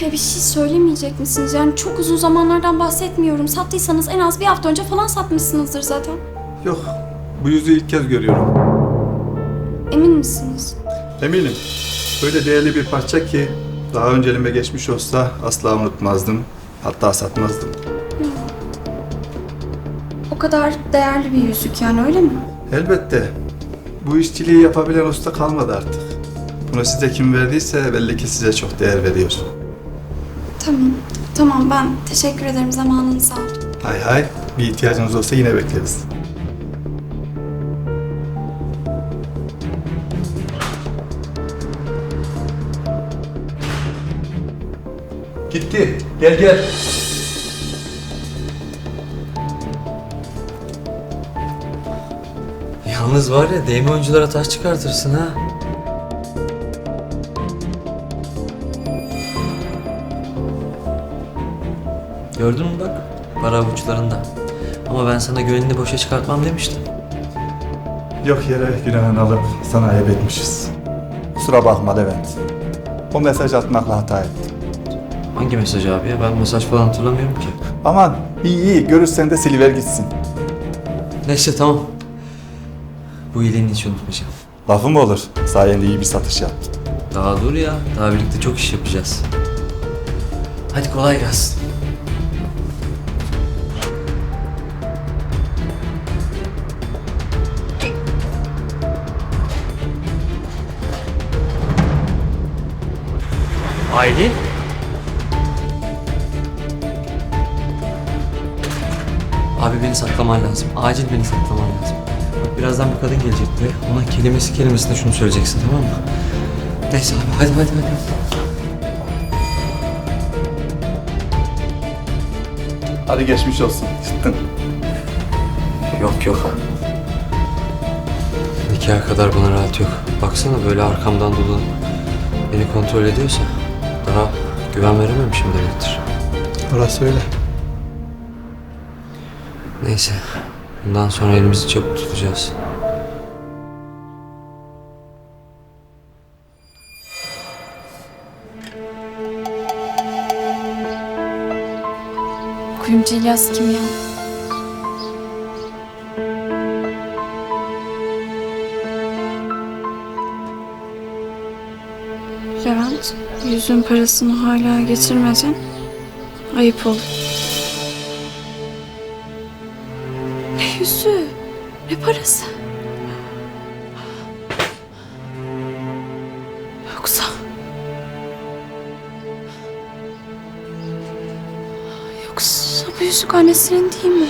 Bir şey söylemeyecek misiniz? Yani çok uzun zamanlardan bahsetmiyorum. Sattıysanız en az bir hafta önce falan satmışsınızdır zaten. Yok, bu yüzü ilk kez görüyorum. Emin misiniz? Eminim. Böyle değerli bir parça ki daha önce elime geçmiş olsa asla unutmazdım. Hatta satmazdım. O kadar değerli bir yüzük yani öyle mi? Elbette. Bu işçiliği yapabilen usta kalmadı artık. Bunu size kim verdiyse belli ki size çok değer veriyor. Tamam. Tamam ben teşekkür ederim zamanınızı aldım. Hay hay, bir ihtiyacınız olsa yine bekleriz. Gitti. Gel gel. Yalnız var ya değme oyunculara taş çıkartırsın ha. Gördün mü bak? Para avuçlarında. Ama ben sana güvenini boşa çıkartmam demiştim. Yok yere günahını alıp sana ayıp etmişiz. Kusura bakma Levent. O mesaj atmakla hata ettim. Hangi mesaj abi ya? Ben mesaj falan hatırlamıyorum ki. Aman iyi iyi görürsen de siliver gitsin. Neyse tamam. Bu iyiliğini hiç unutmayacağım. Lafı mı olur? Sayende iyi bir satış yaptın. Daha dur ya. Daha birlikte çok iş yapacağız. Hadi kolay gelsin. Aylin? Abi beni saklaman lazım. Acil beni saklaman lazım. Bak birazdan bir kadın gelecekti. Ona kelimesi kelimesine şunu söyleyeceksin tamam mı? Neyse abi hadi hadi hadi. Hadi geçmiş olsun. Çıktın. Yok yok. Nikaha kadar buna rahat yok. Baksana böyle arkamdan dolanıp beni kontrol ediyorsa daha güven verememişim demektir. Orası öyle. Neyse. Bundan sonra elimizi çabuk tutacağız. Kuyumcu İlyas kim ya? Levent, yüzün parasını hala getirmedin. Ayıp olur. Ne yüzü? Ne parası? Yoksa... Yoksa bu yüzük annesinin değil mi?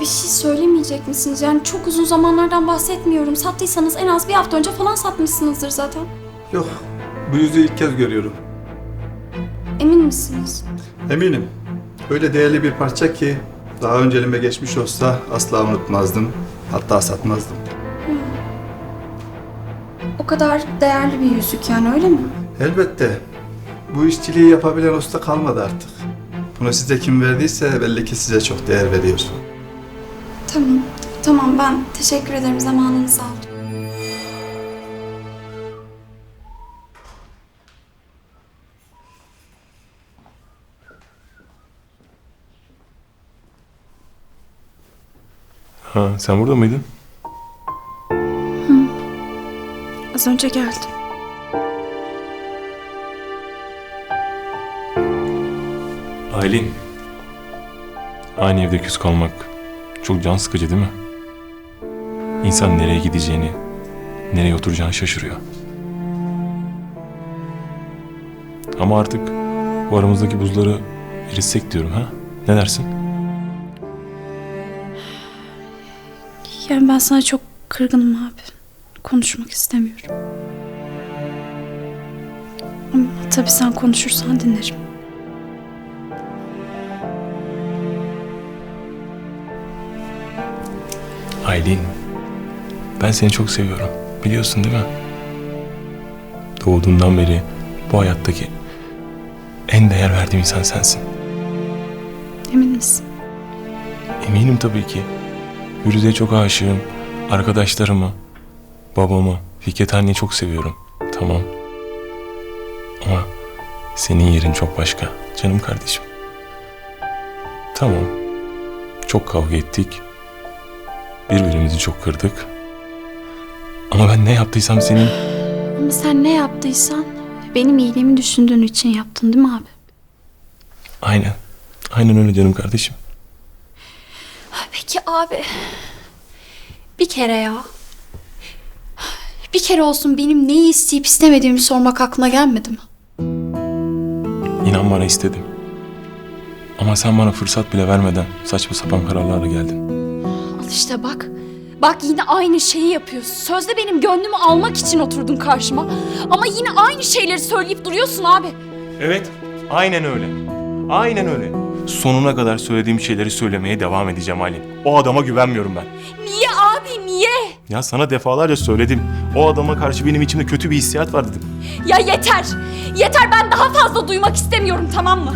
Bir şey söylemeyecek misiniz? Yani çok uzun zamanlardan bahsetmiyorum. Sattıysanız en az bir hafta önce falan satmışsınızdır zaten. Yok, bu yüzü ilk kez görüyorum. Emin misiniz? Eminim. Öyle değerli bir parça ki daha önce elime geçmiş olsa asla unutmazdım. Hatta satmazdım. O kadar değerli bir yüzük yani öyle mi? Elbette. Bu işçiliği yapabilen usta kalmadı artık. Bunu size kim verdiyse belli ki size çok değer veriyor. Tamam. Tamam ben teşekkür ederim zamanınızı aldım. Ha, sen burada mıydın? Az önce geldim. Aylin. Aynı evde küs kalmak çok can sıkıcı değil mi? İnsan nereye gideceğini, nereye oturacağını şaşırıyor. Ama artık bu aramızdaki buzları eritsek diyorum ha? Ne dersin? Yani ben sana çok kırgınım abi. Konuşmak istemiyorum. Ama tabii sen konuşursan dinlerim. Aylin, ben seni çok seviyorum. Biliyorsun değil mi? Doğduğundan beri bu hayattaki en değer verdiğim insan sensin. Emin misin? Eminim tabii ki. Firuze'ye çok aşığım. Arkadaşlarımı, babamı, Fikret anneyi çok seviyorum. Tamam. Ama senin yerin çok başka. Canım kardeşim. Tamam. Çok kavga ettik. Birbirimizi çok kırdık. Ama ben ne yaptıysam senin... Ama sen ne yaptıysan benim iyiliğimi düşündüğün için yaptın değil mi abi? Aynen. Aynen öyle canım kardeşim. Peki abi. Bir kere ya. Bir kere olsun benim neyi isteyip istemediğimi sormak aklına gelmedi mi? İnan bana istedim. Ama sen bana fırsat bile vermeden saçma sapan kararlarla geldin. Al işte bak. Bak yine aynı şeyi yapıyorsun. Sözde benim gönlümü almak için oturdun karşıma. Ama yine aynı şeyleri söyleyip duruyorsun abi. Evet, aynen öyle. Aynen öyle. Sonuna kadar söylediğim şeyleri söylemeye devam edeceğim Aylin. O adama güvenmiyorum ben. Niye abi niye? Ya sana defalarca söyledim. O adama karşı benim içimde kötü bir hissiyat var dedim. Ya yeter. Yeter ben daha fazla duymak istemiyorum tamam mı?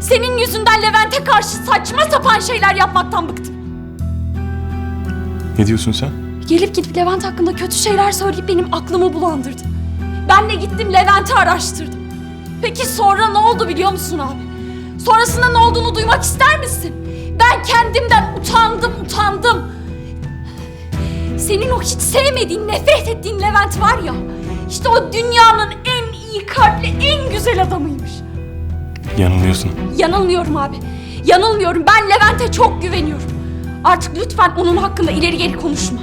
Senin yüzünden Levent'e karşı saçma sapan şeyler yapmaktan bıktım. Ne diyorsun sen? Gelip gidip Levent hakkında kötü şeyler söyleyip benim aklımı bulandırdı. Ben de gittim Levent'i araştırdım. Peki sonra ne oldu biliyor musun abi? Sonrasında ne olduğunu duymak ister misin? Ben kendimden utandım, utandım. Senin o hiç sevmediğin, nefret ettiğin Levent var ya... ...işte o dünyanın en iyi kalpli, en güzel adamıymış. Yanılıyorsun. Yanılmıyorum abi. Yanılmıyorum. Ben Levent'e çok güveniyorum. Artık lütfen onun hakkında ileri geri konuşma.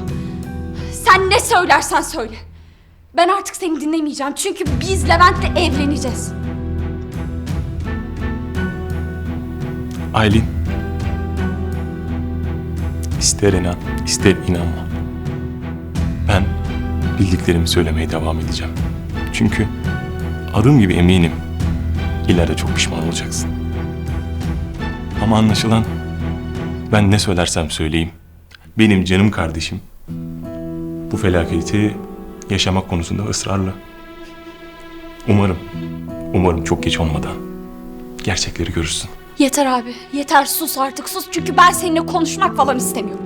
Sen ne söylersen söyle. Ben artık seni dinlemeyeceğim. Çünkü biz Levent'le evleneceğiz. Aylin. İster inan, ister inanma. Ben bildiklerimi söylemeye devam edeceğim. Çünkü adım gibi eminim ileride çok pişman olacaksın. Ama anlaşılan ben ne söylersem söyleyeyim benim canım kardeşim bu felaketi yaşamak konusunda ısrarlı. Umarım, umarım çok geç olmadan gerçekleri görürsün. Yeter abi. Yeter sus artık sus. Çünkü ben seninle konuşmak falan istemiyorum.